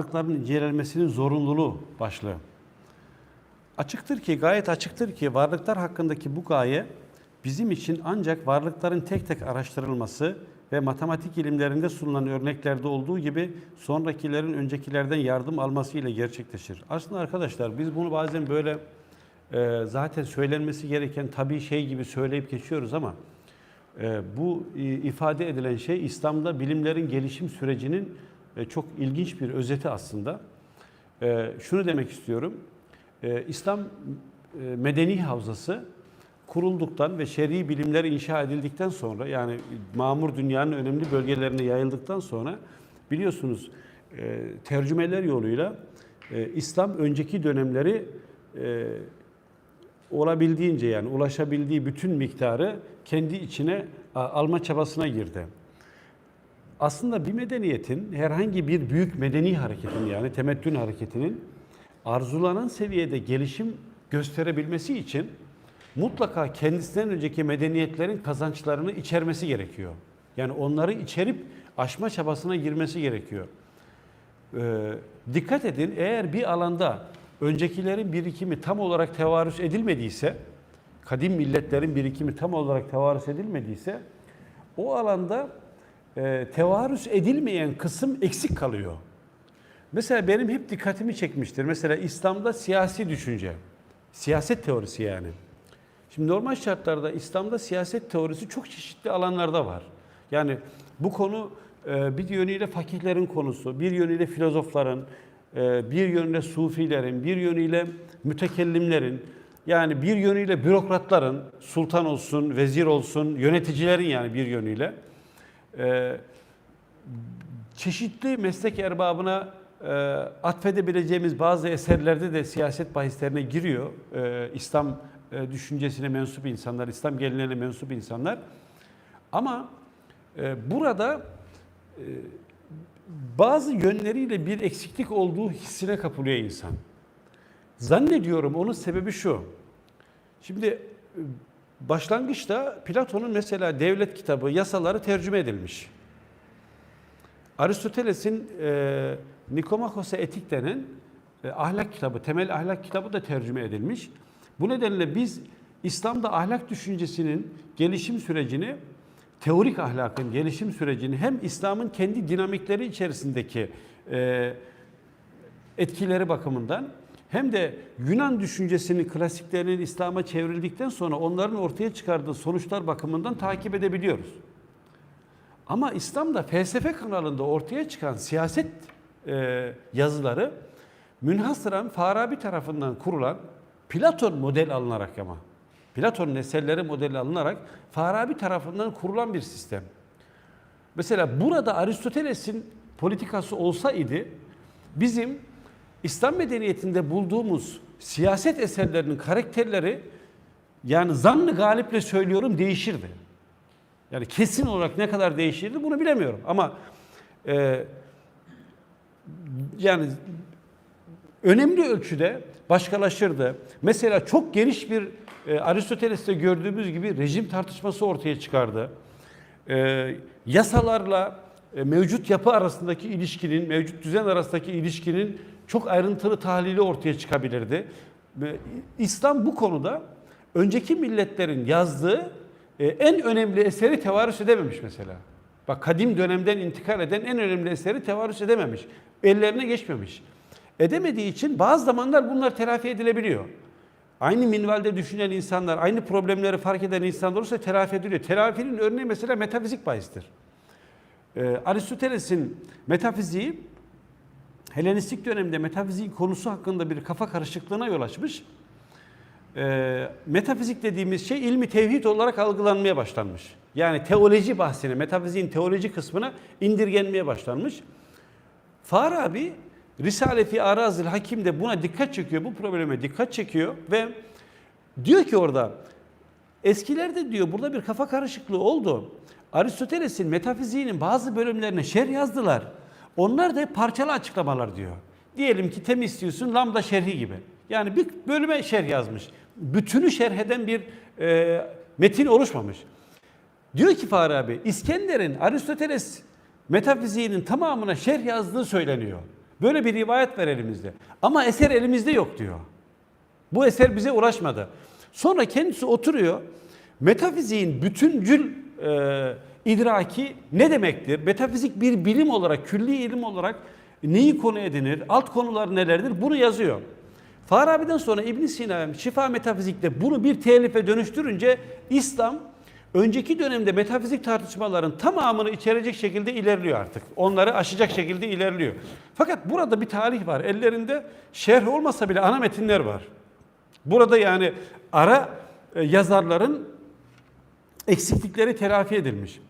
varlıkların incelenmesinin zorunluluğu başlığı. Açıktır ki, gayet açıktır ki varlıklar hakkındaki bu gaye bizim için ancak varlıkların tek tek araştırılması ve matematik ilimlerinde sunulan örneklerde olduğu gibi sonrakilerin öncekilerden yardım alması ile gerçekleşir. Aslında arkadaşlar biz bunu bazen böyle e, zaten söylenmesi gereken tabii şey gibi söyleyip geçiyoruz ama e, bu e, ifade edilen şey İslam'da bilimlerin gelişim sürecinin çok ilginç bir özeti aslında. E, şunu demek istiyorum. E, İslam e, medeni havzası kurulduktan ve şer'i bilimler inşa edildikten sonra yani mamur dünyanın önemli bölgelerine yayıldıktan sonra biliyorsunuz e, tercümeler yoluyla e, İslam önceki dönemleri e, olabildiğince yani ulaşabildiği bütün miktarı kendi içine alma çabasına girdi. Aslında bir medeniyetin herhangi bir büyük medeni hareketin yani temettün hareketinin arzulanan seviyede gelişim gösterebilmesi için mutlaka kendisinden önceki medeniyetlerin kazançlarını içermesi gerekiyor. Yani onları içerip aşma çabasına girmesi gerekiyor. Ee, dikkat edin eğer bir alanda öncekilerin birikimi tam olarak tevarüs edilmediyse, kadim milletlerin birikimi tam olarak tevarüs edilmediyse o alanda e, tevarüs edilmeyen kısım eksik kalıyor. Mesela benim hep dikkatimi çekmiştir. Mesela İslam'da siyasi düşünce, siyaset teorisi yani. Şimdi normal şartlarda İslam'da siyaset teorisi çok çeşitli alanlarda var. Yani bu konu e, bir yönüyle fakihlerin konusu, bir yönüyle filozofların, e, bir yönüyle sufilerin, bir yönüyle mütekellimlerin, yani bir yönüyle bürokratların, sultan olsun, vezir olsun, yöneticilerin yani bir yönüyle e, çeşitli meslek erbabına e, atfedebileceğimiz bazı eserlerde de siyaset bahislerine giriyor. E, İslam e, düşüncesine mensup insanlar, İslam geleneğine mensup insanlar. Ama e, burada bazı yönleriyle bir eksiklik olduğu hissine kapılıyor insan. Zannediyorum onun sebebi şu. Şimdi başlangıçta Platon'un mesela devlet kitabı, yasaları tercüme edilmiş. Aristoteles'in e, Nikomakos'a Etik denen e, ahlak kitabı, temel ahlak kitabı da tercüme edilmiş. Bu nedenle biz İslam'da ahlak düşüncesinin gelişim sürecini, teorik ahlakın gelişim sürecini hem İslam'ın kendi dinamikleri içerisindeki e, etkileri bakımından hem de Yunan düşüncesinin klasiklerinin İslam'a çevrildikten sonra onların ortaya çıkardığı sonuçlar bakımından takip edebiliyoruz. Ama İslam'da felsefe kanalında ortaya çıkan siyaset e, yazıları münhasıran Farabi tarafından kurulan Platon model alınarak ama Platon'un eserleri modeli alınarak Farabi tarafından kurulan bir sistem. Mesela burada Aristoteles'in politikası olsaydı bizim İslam medeniyetinde bulduğumuz siyaset eserlerinin karakterleri yani zannı galiple söylüyorum değişirdi. Yani kesin olarak ne kadar değişirdi bunu bilemiyorum ama e, yani önemli ölçüde başkalaşırdı. Mesela çok geniş bir e, Aristoteles'te gördüğümüz gibi rejim tartışması ortaya çıkardı. E, yasalarla e, mevcut yapı arasındaki ilişkinin, mevcut düzen arasındaki ilişkinin çok ayrıntılı tahlili ortaya çıkabilirdi. İslam bu konuda önceki milletlerin yazdığı e, en önemli eseri tevarüs edememiş mesela. Bak kadim dönemden intikal eden en önemli eseri tevarüs edememiş. Ellerine geçmemiş. Edemediği için bazı zamanlar bunlar telafi edilebiliyor. Aynı minvalde düşünen insanlar, aynı problemleri fark eden insanlar olursa telafi ediliyor. Telafinin örneği mesela metafizik bahistir. Ee, Aristoteles'in metafiziği Helenistik dönemde metafizik konusu hakkında bir kafa karışıklığına yol açmış. Ee, metafizik dediğimiz şey ilmi tevhid olarak algılanmaya başlanmış. Yani teoloji bahsine, metafiziğin teoloji kısmına indirgenmeye başlanmış. Farabi Risale fi Arazil Hakim de buna dikkat çekiyor, bu probleme dikkat çekiyor ve diyor ki orada eskilerde diyor burada bir kafa karışıklığı oldu. Aristoteles'in metafiziğinin bazı bölümlerine şer yazdılar. Onlar da parçalı açıklamalar diyor. Diyelim ki Temistius'un lambda şerhi gibi. Yani bir bölüme şerh yazmış. Bütünü şerh eden bir e, metin oluşmamış. Diyor ki Farabi, İskender'in Aristoteles metafiziğinin tamamına şerh yazdığı söyleniyor. Böyle bir rivayet var elimizde. Ama eser elimizde yok diyor. Bu eser bize ulaşmadı. Sonra kendisi oturuyor. Metafiziğin bütüncül e, idraki ne demektir? Metafizik bir bilim olarak, külli ilim olarak neyi konu edinir? Alt konular nelerdir? Bunu yazıyor. Farabi'den sonra İbn Sina şifa metafizikte bunu bir telife dönüştürünce İslam önceki dönemde metafizik tartışmaların tamamını içerecek şekilde ilerliyor artık. Onları aşacak şekilde ilerliyor. Fakat burada bir tarih var. Ellerinde şerh olmasa bile ana metinler var. Burada yani ara e, yazarların eksiklikleri telafi edilmiş.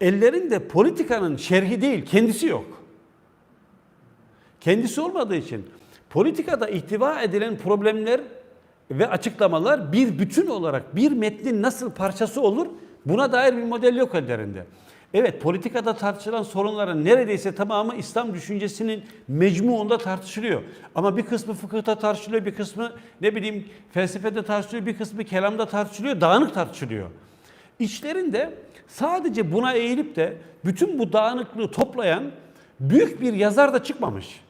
Ellerinde politikanın şerhi değil, kendisi yok. Kendisi olmadığı için politikada ihtiva edilen problemler ve açıklamalar bir bütün olarak bir metnin nasıl parçası olur buna dair bir model yok ellerinde. Evet politikada tartışılan sorunların neredeyse tamamı İslam düşüncesinin mecmuunda tartışılıyor. Ama bir kısmı fıkıhta tartışılıyor, bir kısmı ne bileyim felsefede tartışılıyor, bir kısmı kelamda tartışılıyor, dağınık tartışılıyor. İçlerinde sadece buna eğilip de bütün bu dağınıklığı toplayan büyük bir yazar da çıkmamış.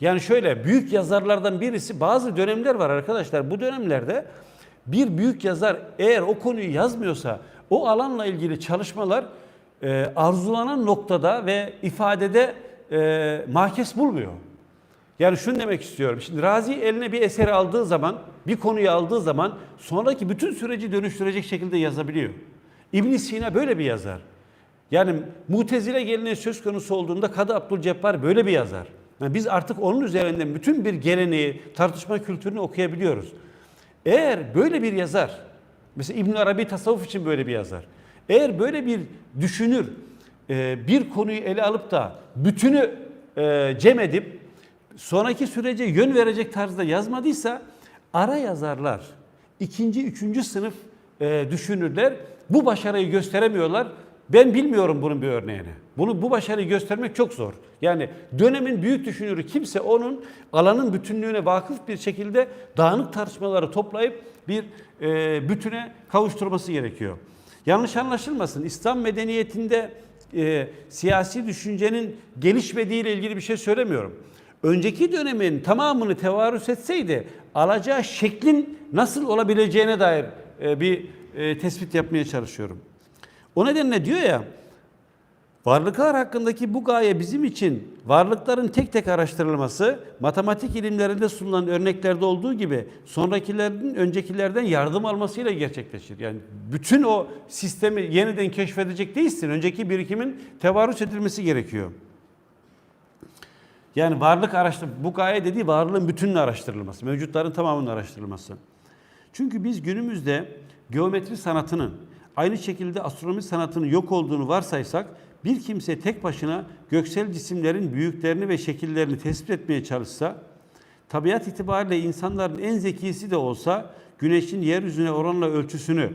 Yani şöyle büyük yazarlardan birisi bazı dönemler var arkadaşlar. Bu dönemlerde bir büyük yazar eğer o konuyu yazmıyorsa o alanla ilgili çalışmalar e, arzulanan noktada ve ifadede e, mahkes bulmuyor. Yani şunu demek istiyorum. Şimdi Razi eline bir eseri aldığı zaman, bir konuyu aldığı zaman sonraki bütün süreci dönüştürecek şekilde yazabiliyor. İbn Sina böyle bir yazar. Yani Mutezile geleneği söz konusu olduğunda Kadı Abdülcebbar böyle bir yazar. Yani biz artık onun üzerinden bütün bir geleneği, tartışma kültürünü okuyabiliyoruz. Eğer böyle bir yazar, mesela İbn Arabi tasavvuf için böyle bir yazar. Eğer böyle bir düşünür, e, bir konuyu ele alıp da bütünü e, cem edip sonraki sürece yön verecek tarzda yazmadıysa ara yazarlar, ikinci, üçüncü sınıf e, düşünürler bu başarıyı gösteremiyorlar. Ben bilmiyorum bunun bir örneğini. Bunu bu başarıyı göstermek çok zor. Yani dönemin büyük düşünürü kimse onun alanın bütünlüğüne vakıf bir şekilde dağınık tartışmaları toplayıp bir e, bütüne kavuşturması gerekiyor. Yanlış anlaşılmasın. İslam medeniyetinde e, siyasi düşüncenin gelişmediğiyle ilgili bir şey söylemiyorum. Önceki dönemin tamamını tevarüs etseydi alacağı şeklin nasıl olabileceğine dair e, bir e, tespit yapmaya çalışıyorum. O nedenle diyor ya Varlıklar hakkındaki bu gaye bizim için varlıkların tek tek araştırılması, matematik ilimlerinde sunulan örneklerde olduğu gibi sonrakilerin öncekilerden yardım almasıyla gerçekleşir. Yani bütün o sistemi yeniden keşfedecek değilsin. Önceki birikimin tevarüs edilmesi gerekiyor. Yani varlık araştır bu gaye dediği varlığın bütününün araştırılması, mevcutların tamamının araştırılması. Çünkü biz günümüzde geometri sanatının aynı şekilde astronomi sanatının yok olduğunu varsaysak bir kimse tek başına göksel cisimlerin büyüklerini ve şekillerini tespit etmeye çalışsa, tabiat itibariyle insanların en zekisi de olsa güneşin yeryüzüne oranla ölçüsünü,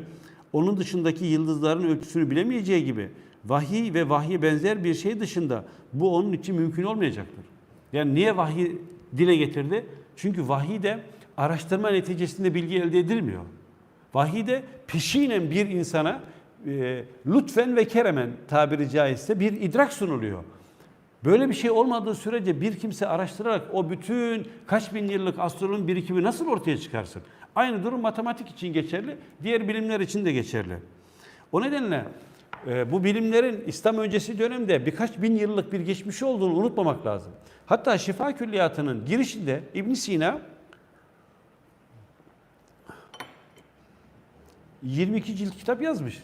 onun dışındaki yıldızların ölçüsünü bilemeyeceği gibi vahiy ve vahye benzer bir şey dışında bu onun için mümkün olmayacaktır. Yani niye vahiy dile getirdi? Çünkü vahiy de araştırma neticesinde bilgi elde edilmiyor. Vahiy de peşinen bir insana e, lütfen ve keremen tabiri caizse bir idrak sunuluyor. Böyle bir şey olmadığı sürece bir kimse araştırarak o bütün kaç bin yıllık astronomi birikimi nasıl ortaya çıkarsın? Aynı durum matematik için geçerli, diğer bilimler için de geçerli. O nedenle e, bu bilimlerin İslam öncesi dönemde birkaç bin yıllık bir geçmişi olduğunu unutmamak lazım. Hatta Şifa Külliyatı'nın girişinde İbn Sina 22 cilt kitap yazmış.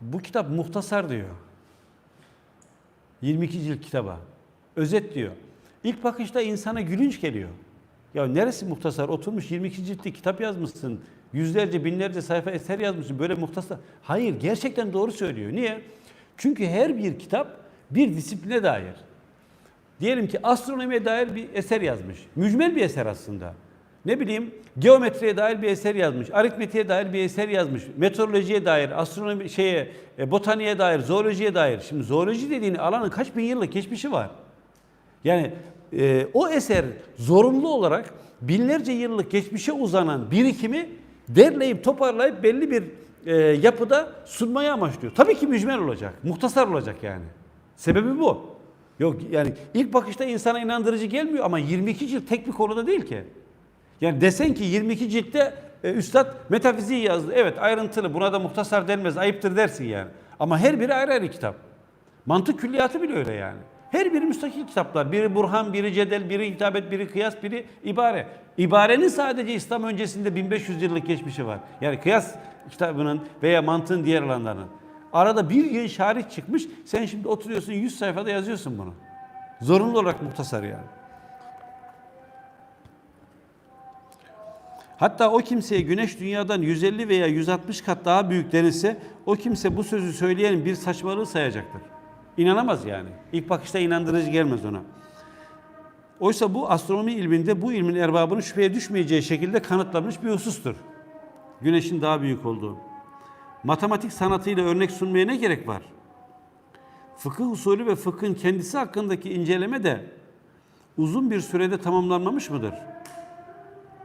Bu kitap muhtasar diyor. 22 cilt kitaba. Özet diyor. İlk bakışta insana gülünç geliyor. Ya neresi muhtasar? Oturmuş 22 ciltli kitap yazmışsın. Yüzlerce, binlerce sayfa eser yazmışsın. Böyle muhtasar. Hayır, gerçekten doğru söylüyor. Niye? Çünkü her bir kitap bir disipline dair. Diyelim ki astronomiye dair bir eser yazmış. Mücmel bir eser aslında ne bileyim geometriye dair bir eser yazmış, aritmetiğe dair bir eser yazmış, meteorolojiye dair, astronomi şeye, e, botaniğe dair, zoolojiye dair. Şimdi zooloji dediğin alanın kaç bin yıllık geçmişi var. Yani e, o eser zorunlu olarak binlerce yıllık geçmişe uzanan birikimi derleyip toparlayıp belli bir e, yapıda sunmaya amaçlıyor. Tabii ki mücmel olacak, muhtasar olacak yani. Sebebi bu. Yok yani ilk bakışta insana inandırıcı gelmiyor ama 22 cilt tek bir konuda değil ki. Yani desen ki 22 ciltte e, üstad metafiziği yazdı. Evet ayrıntılı buna da muhtasar denmez ayıptır dersin yani. Ama her biri ayrı ayrı kitap. Mantık külliyatı bile öyle yani. Her biri müstakil kitaplar. Biri Burhan, biri Cedel, biri Hitabet, biri Kıyas, biri İbare. İbarenin sadece İslam öncesinde 1500 yıllık geçmişi var. Yani Kıyas kitabının veya mantığın diğer alanlarının. Arada bir yıl şarih çıkmış. Sen şimdi oturuyorsun 100 sayfada yazıyorsun bunu. Zorunlu olarak muhtasar yani. Hatta o kimseye güneş dünyadan 150 veya 160 kat daha büyük denilse o kimse bu sözü söyleyen bir saçmalığı sayacaktır. İnanamaz yani. İlk bakışta inandırıcı gelmez ona. Oysa bu astronomi ilminde bu ilmin erbabının şüpheye düşmeyeceği şekilde kanıtlanmış bir husustur. Güneşin daha büyük olduğu. Matematik sanatıyla örnek sunmaya ne gerek var? Fıkıh usulü ve fıkhın kendisi hakkındaki inceleme de uzun bir sürede tamamlanmamış mıdır?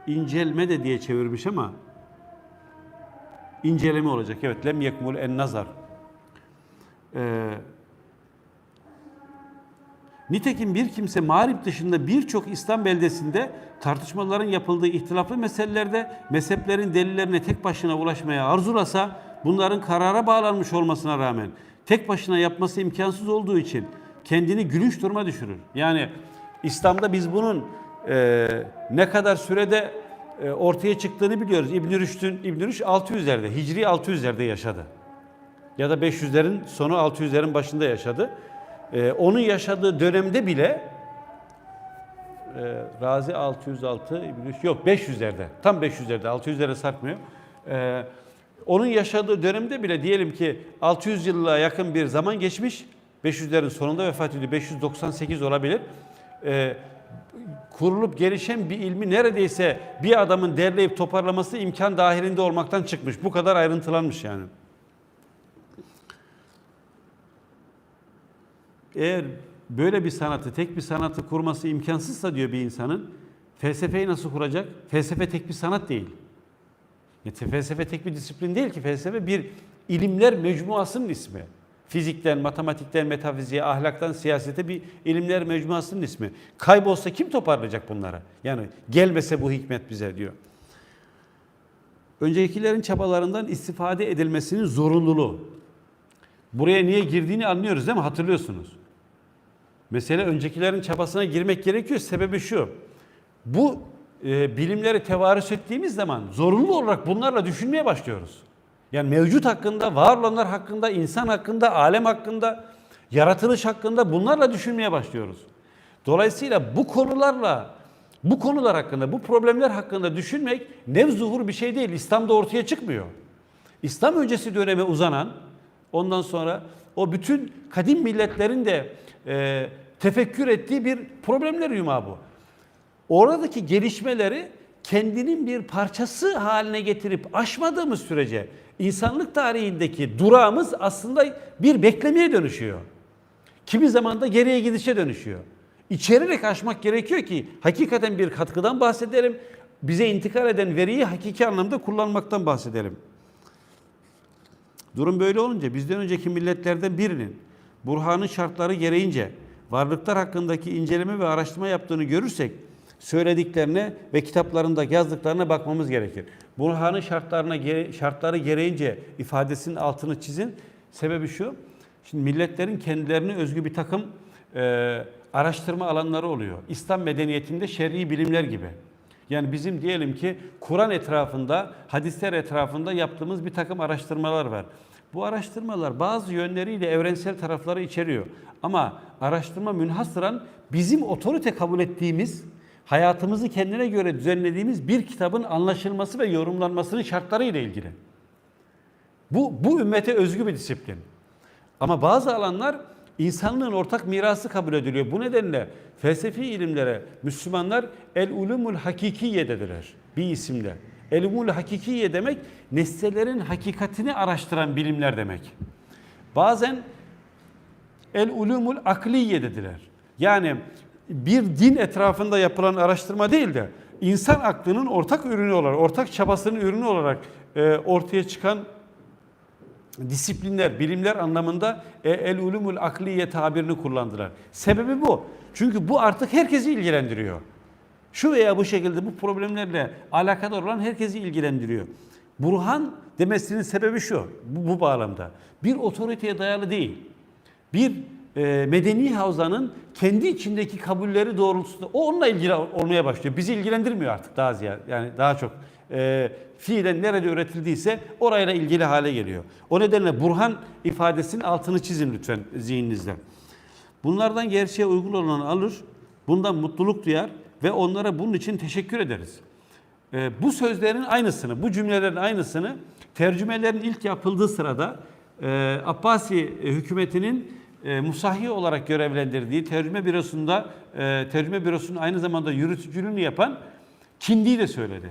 İncelme de diye çevirmiş ama inceleme olacak. Evet, lem yekmul en nazar. Ee, nitekim bir kimse mağrip dışında birçok İslam beldesinde tartışmaların yapıldığı ihtilaflı meselelerde mezheplerin delillerine tek başına ulaşmaya arzulasa bunların karara bağlanmış olmasına rağmen tek başına yapması imkansız olduğu için kendini gülünç duruma düşürür. Yani İslam'da biz bunun e, ne kadar sürede e, ortaya çıktığını biliyoruz. İbn Rüşd'ün İbn Rüşd 600'lerde, Hicri 600'lerde yaşadı. Ya da 500'lerin sonu 600'lerin başında yaşadı. E, onun yaşadığı dönemde bile e, Razi 606, İbn Rüşd yok 500'lerde. Tam 500'lerde, 600'lere sarkmıyor. E, onun yaşadığı dönemde bile diyelim ki 600 yılla yakın bir zaman geçmiş. 500'lerin sonunda vefat ediyor. 598 olabilir. E, kurulup gelişen bir ilmi neredeyse bir adamın derleyip toparlaması imkan dahilinde olmaktan çıkmış. Bu kadar ayrıntılanmış yani. Eğer böyle bir sanatı, tek bir sanatı kurması imkansızsa diyor bir insanın, felsefeyi nasıl kuracak? Felsefe tek bir sanat değil. Ya, felsefe tek bir disiplin değil ki. Felsefe bir ilimler mecmuasının ismi. Fizikten, matematikten, metafiziğe, ahlaktan, siyasete bir ilimler mecmuasının ismi. Kaybolsa kim toparlayacak bunları? Yani gelmese bu hikmet bize diyor. Öncekilerin çabalarından istifade edilmesinin zorunluluğu. Buraya niye girdiğini anlıyoruz değil mi? Hatırlıyorsunuz. Mesele öncekilerin çabasına girmek gerekiyor. Sebebi şu. Bu e, bilimleri tevarüs ettiğimiz zaman zorunlu olarak bunlarla düşünmeye başlıyoruz. Yani mevcut hakkında, var olanlar hakkında, insan hakkında, alem hakkında, yaratılış hakkında bunlarla düşünmeye başlıyoruz. Dolayısıyla bu konularla, bu konular hakkında, bu problemler hakkında düşünmek nevzuhur bir şey değil. İslam'da ortaya çıkmıyor. İslam öncesi döneme uzanan, ondan sonra o bütün kadim milletlerin de e, tefekkür ettiği bir problemler yumağı bu. Oradaki gelişmeleri kendinin bir parçası haline getirip aşmadığımız sürece insanlık tarihindeki durağımız aslında bir beklemeye dönüşüyor. Kimi zaman da geriye gidişe dönüşüyor. İçererek aşmak gerekiyor ki hakikaten bir katkıdan bahsedelim. Bize intikal eden veriyi hakiki anlamda kullanmaktan bahsedelim. Durum böyle olunca bizden önceki milletlerden birinin Burhan'ın şartları gereğince varlıklar hakkındaki inceleme ve araştırma yaptığını görürsek söylediklerine ve kitaplarında yazdıklarına bakmamız gerekir. Burhan'ın şartlarına şartları gereğince ifadesinin altını çizin. Sebebi şu. Şimdi milletlerin kendilerine özgü bir takım e, araştırma alanları oluyor. İslam medeniyetinde şer'i bilimler gibi. Yani bizim diyelim ki Kur'an etrafında, hadisler etrafında yaptığımız bir takım araştırmalar var. Bu araştırmalar bazı yönleriyle evrensel tarafları içeriyor. Ama araştırma münhasıran bizim otorite kabul ettiğimiz, hayatımızı kendine göre düzenlediğimiz bir kitabın anlaşılması ve yorumlanmasının şartları ile ilgili. Bu, bu ümmete özgü bir disiplin. Ama bazı alanlar insanlığın ortak mirası kabul ediliyor. Bu nedenle felsefi ilimlere Müslümanlar el ulumul hakikiye dediler bir isimle. El ulumul hakikiye demek nesnelerin hakikatini araştıran bilimler demek. Bazen el ulumul akliye dediler. Yani bir din etrafında yapılan araştırma değil de insan aklının ortak ürünü olarak, ortak çabasının ürünü olarak e, ortaya çıkan disiplinler, bilimler anlamında e, el ulumul akliye tabirini kullandılar. Sebebi bu. Çünkü bu artık herkesi ilgilendiriyor. Şu veya bu şekilde bu problemlerle alakadar olan herkesi ilgilendiriyor. Burhan demesinin sebebi şu, bu, bu bağlamda. Bir otoriteye dayalı değil. Bir e, medeni havzanın kendi içindeki kabulleri doğrultusunda o onunla ilgili olmaya başlıyor. Bizi ilgilendirmiyor artık daha ziyade. Yani daha çok e, fiilen nerede üretildiyse orayla ilgili hale geliyor. O nedenle Burhan ifadesinin altını çizin lütfen zihninizde. Bunlardan gerçeğe uygun olanı alır, bundan mutluluk duyar ve onlara bunun için teşekkür ederiz. Ee, bu sözlerin aynısını, bu cümlelerin aynısını tercümelerin ilk yapıldığı sırada e, Abbasi hükümetinin e, musahhi olarak görevlendirdiği tercüme bürosunda e, tercüme bürosunun aynı zamanda yürütücülüğünü yapan Kindi de söyledi.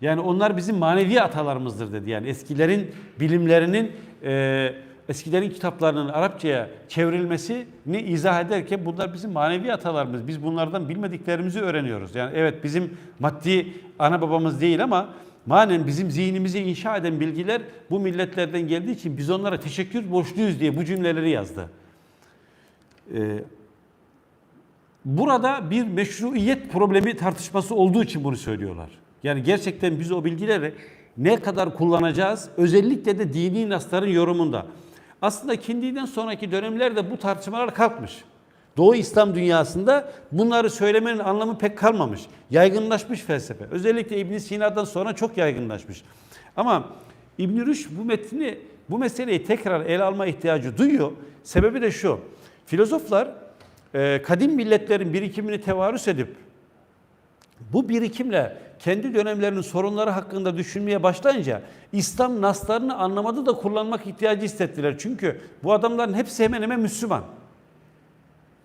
Yani onlar bizim manevi atalarımızdır dedi. Yani eskilerin bilimlerinin e, eskilerin kitaplarının Arapçaya çevrilmesini izah ederken bunlar bizim manevi atalarımız. Biz bunlardan bilmediklerimizi öğreniyoruz. Yani evet bizim maddi ana babamız değil ama manen bizim zihnimizi inşa eden bilgiler bu milletlerden geldiği için biz onlara teşekkür borçluyuz diye bu cümleleri yazdı. Ee, burada bir meşruiyet problemi tartışması olduğu için bunu söylüyorlar. Yani gerçekten biz o bilgileri ne kadar kullanacağız? Özellikle de dini nasların yorumunda. Aslında Kindi'den sonraki dönemlerde bu tartışmalar kalkmış. Doğu İslam dünyasında bunları söylemenin anlamı pek kalmamış. Yaygınlaşmış felsefe. Özellikle İbn Sina'dan sonra çok yaygınlaşmış. Ama İbn Rüşd bu metni bu meseleyi tekrar ele alma ihtiyacı duyuyor. Sebebi de şu. Filozoflar e, kadim milletlerin birikimini tevarüs edip bu birikimle kendi dönemlerinin sorunları hakkında düşünmeye başlayınca İslam naslarını anlamada da kullanmak ihtiyacı hissettiler. Çünkü bu adamların hepsi hemen hemen Müslüman.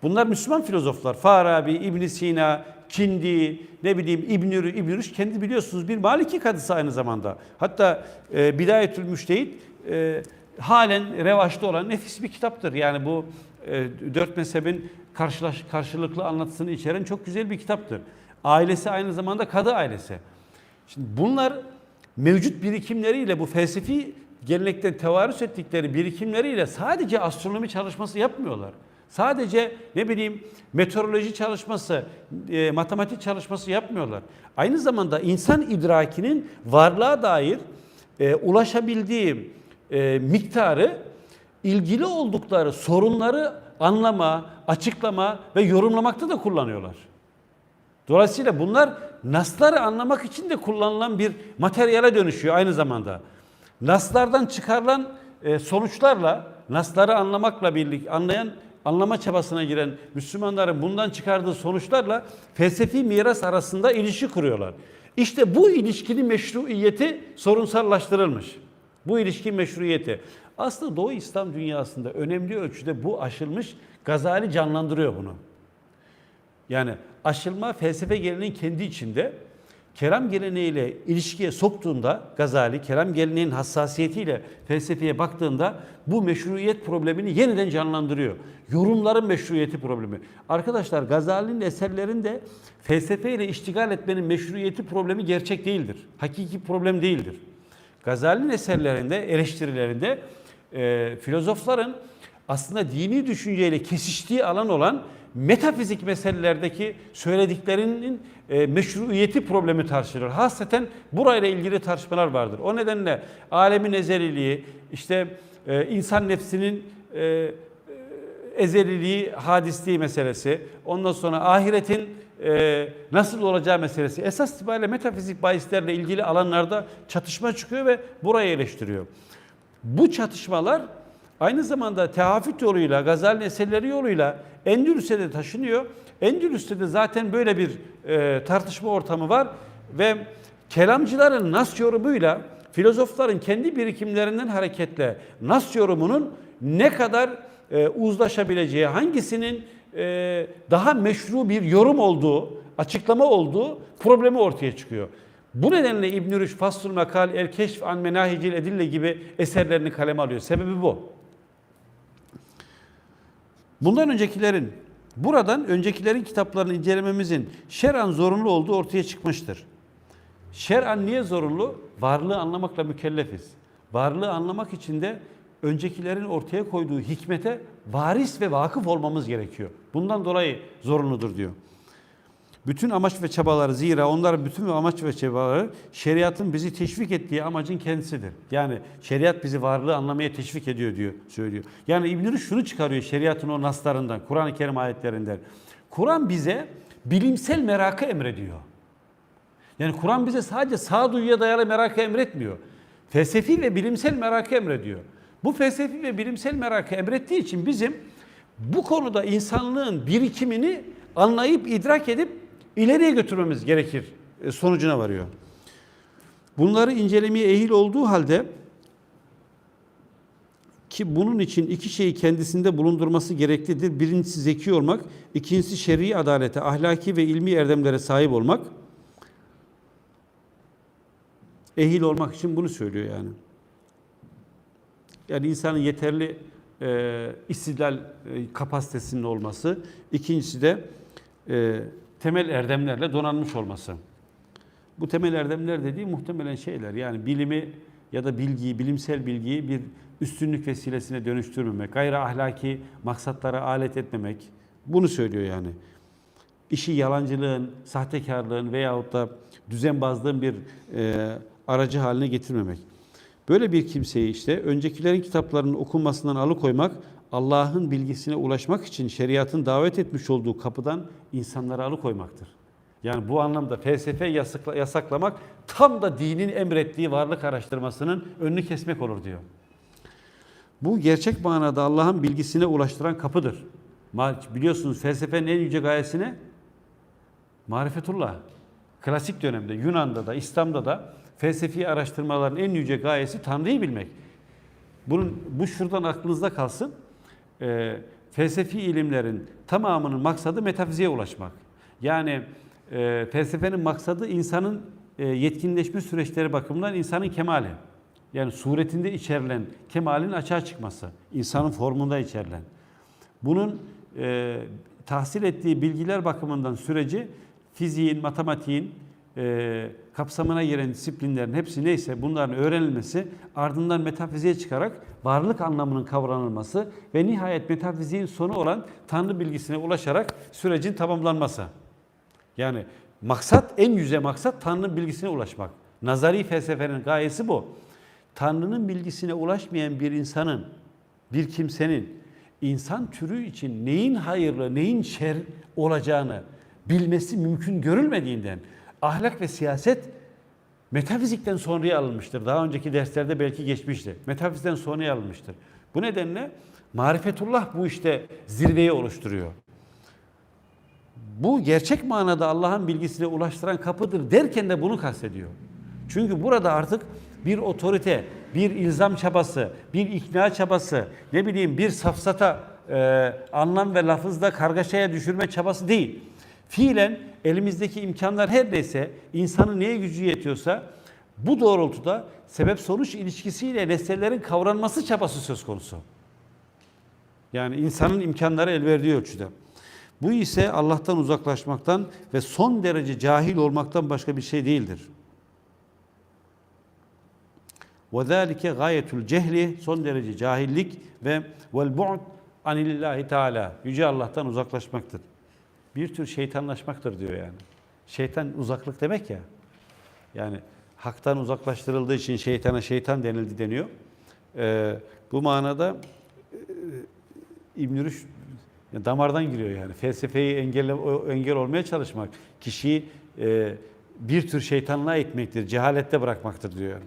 Bunlar Müslüman filozoflar. Farabi, İbn Sina, Kindi, ne bileyim İbn Rü, İbn Rüşd kendi biliyorsunuz bir Maliki kadısı aynı zamanda. Hatta e, Bidayetül Müştehit e, halen revaçta olan nefis bir kitaptır. Yani bu e, dört mezhebin karşılaş, karşılıklı anlatısını içeren çok güzel bir kitaptır. Ailesi aynı zamanda kadı ailesi. Şimdi bunlar mevcut birikimleriyle bu felsefi gelenekten tevarüs ettikleri birikimleriyle sadece astronomi çalışması yapmıyorlar. Sadece ne bileyim meteoroloji çalışması, e, matematik çalışması yapmıyorlar. Aynı zamanda insan idrakinin varlığa dair e, ulaşabildiği e, miktarı ilgili oldukları sorunları anlama, açıklama ve yorumlamakta da kullanıyorlar. Dolayısıyla bunlar nasları anlamak için de kullanılan bir materyale dönüşüyor aynı zamanda. Naslardan çıkarılan e, sonuçlarla, nasları anlamakla birlikte anlayan anlama çabasına giren Müslümanların bundan çıkardığı sonuçlarla felsefi miras arasında ilişki kuruyorlar. İşte bu ilişkinin meşruiyeti sorunsallaştırılmış. Bu ilişki meşruiyeti. Aslında Doğu İslam dünyasında önemli ölçüde bu aşılmış. Gazali canlandırıyor bunu. Yani aşılma felsefe geleneğinin kendi içinde kelam geleneğiyle ilişkiye soktuğunda Gazali kelam geleneğinin hassasiyetiyle felsefeye baktığında bu meşruiyet problemini yeniden canlandırıyor. Yorumların meşruiyeti problemi. Arkadaşlar Gazali'nin eserlerinde felsefeyle iştigal etmenin meşruiyeti problemi gerçek değildir. Hakiki problem değildir. Gazali'nin eserlerinde, eleştirilerinde e, filozofların aslında dini düşünceyle kesiştiği alan olan metafizik meselelerdeki söylediklerinin e, meşruiyeti problemi tartışılır. Hasreten burayla ilgili tartışmalar vardır. O nedenle alemin ezeliliği, işte e, insan nefsinin e, e, ezeliliği, hadisliği meselesi, ondan sonra ahiretin e, nasıl olacağı meselesi. Esas itibariyle metafizik bahislerle ilgili alanlarda çatışma çıkıyor ve burayı eleştiriyor. Bu çatışmalar aynı zamanda tehafüt yoluyla, Gazali'nin eserleri yoluyla Endülüs'e de taşınıyor. Endülüs'te de zaten böyle bir e, tartışma ortamı var ve kelamcıların nas yorumuyla filozofların kendi birikimlerinden hareketle nas yorumunun ne kadar e, uzlaşabileceği, hangisinin e, daha meşru bir yorum olduğu, açıklama olduğu problemi ortaya çıkıyor. Bu nedenle İbn-i Rüşd Faslul Mekal, El Keşf an Menahicil Edille gibi eserlerini kaleme alıyor. Sebebi bu. Bundan öncekilerin, buradan öncekilerin kitaplarını incelememizin şer'an zorunlu olduğu ortaya çıkmıştır. Şer'an niye zorunlu? Varlığı anlamakla mükellefiz. varlığı anlamak için de öncekilerin ortaya koyduğu hikmete varis ve vakıf olmamız gerekiyor. Bundan dolayı zorunludur diyor. Bütün amaç ve çabaları zira onların bütün amaç ve çabaları şeriatın bizi teşvik ettiği amacın kendisidir. Yani şeriat bizi varlığı anlamaya teşvik ediyor diyor, söylüyor. Yani İbn şunu çıkarıyor şeriatın o naslarından, Kur'an-ı Kerim ayetlerinden. Kur'an bize bilimsel merakı emrediyor. Yani Kur'an bize sadece sağduyuya dayalı merakı emretmiyor. Felsefi ve bilimsel merakı emrediyor. Bu felsefi ve bilimsel merakı emrettiği için bizim bu konuda insanlığın birikimini anlayıp idrak edip ileriye götürmemiz gerekir e, sonucuna varıyor. Bunları incelemeye ehil olduğu halde ki bunun için iki şeyi kendisinde bulundurması gereklidir. Birincisi zeki olmak, ikincisi şer'i adalete, ahlaki ve ilmi erdemlere sahip olmak. Ehil olmak için bunu söylüyor yani. Yani insanın yeterli e, istidlal e, kapasitesinin olması. İkincisi de e, temel erdemlerle donanmış olması. Bu temel erdemler dediği muhtemelen şeyler. Yani bilimi ya da bilgiyi, bilimsel bilgiyi bir üstünlük vesilesine dönüştürmemek, gayri ahlaki maksatlara alet etmemek. Bunu söylüyor yani. İşi yalancılığın, sahtekarlığın veyahut da düzenbazlığın bir e, aracı haline getirmemek. Böyle bir kimseyi işte öncekilerin kitaplarının okunmasından alıkoymak, Allah'ın bilgisine ulaşmak için şeriatın davet etmiş olduğu kapıdan insanları alıkoymaktır. Yani bu anlamda felsefe yasakla, yasaklamak tam da dinin emrettiği varlık araştırmasının önünü kesmek olur diyor. Bu gerçek manada Allah'ın bilgisine ulaştıran kapıdır. Biliyorsunuz felsefenin en yüce gayesine marifetullah. Klasik dönemde Yunan'da da İslam'da da felsefi araştırmaların en yüce gayesi Tanrı'yı bilmek. Bunun bu şuradan aklınızda kalsın. Ee, felsefi ilimlerin tamamının maksadı metafiziğe ulaşmak. Yani e, felsefenin maksadı insanın e, yetkinleşme süreçleri bakımından insanın kemali. Yani suretinde içerilen kemalin açığa çıkması, insanın formunda içerilen. Bunun e, tahsil ettiği bilgiler bakımından süreci fiziğin, matematiğin e, kapsamına giren disiplinlerin hepsi neyse bunların öğrenilmesi ardından metafiziğe çıkarak varlık anlamının kavranılması ve nihayet metafiziğin sonu olan Tanrı bilgisine ulaşarak sürecin tamamlanması. Yani maksat en yüce maksat Tanrı'nın bilgisine ulaşmak. Nazari felsefenin gayesi bu. Tanrı'nın bilgisine ulaşmayan bir insanın, bir kimsenin insan türü için neyin hayırlı, neyin şer olacağını bilmesi mümkün görülmediğinden ahlak ve siyaset metafizikten sonraya alınmıştır. Daha önceki derslerde belki geçmişti. Metafizikten sonraya alınmıştır. Bu nedenle marifetullah bu işte zirveyi oluşturuyor. Bu gerçek manada Allah'ın bilgisine ulaştıran kapıdır derken de bunu kastediyor. Çünkü burada artık bir otorite, bir ilzam çabası, bir ikna çabası, ne bileyim bir safsata e, anlam ve lafızda kargaşaya düşürme çabası değil. Fiilen elimizdeki imkanlar her neyse, insanın neye gücü yetiyorsa bu doğrultuda sebep sonuç ilişkisiyle nesnelerin kavranması çabası söz konusu. Yani insanın imkanları el verdiği ölçüde. Bu ise Allah'tan uzaklaşmaktan ve son derece cahil olmaktan başka bir şey değildir. وَذَٰلِكَ gayetul cehli Son derece cahillik ve vel bu'd anillahi teala Yüce Allah'tan uzaklaşmaktır. Bir tür şeytanlaşmaktır diyor yani. Şeytan uzaklık demek ya. Yani haktan uzaklaştırıldığı için şeytana şeytan denildi deniyor. Ee, bu manada e, İbn-i Rüşd yani damardan giriyor yani. Felsefeyi engelle, o- engel olmaya çalışmak, kişiyi e, bir tür şeytanlığa itmektir, cehalette bırakmaktır diyor.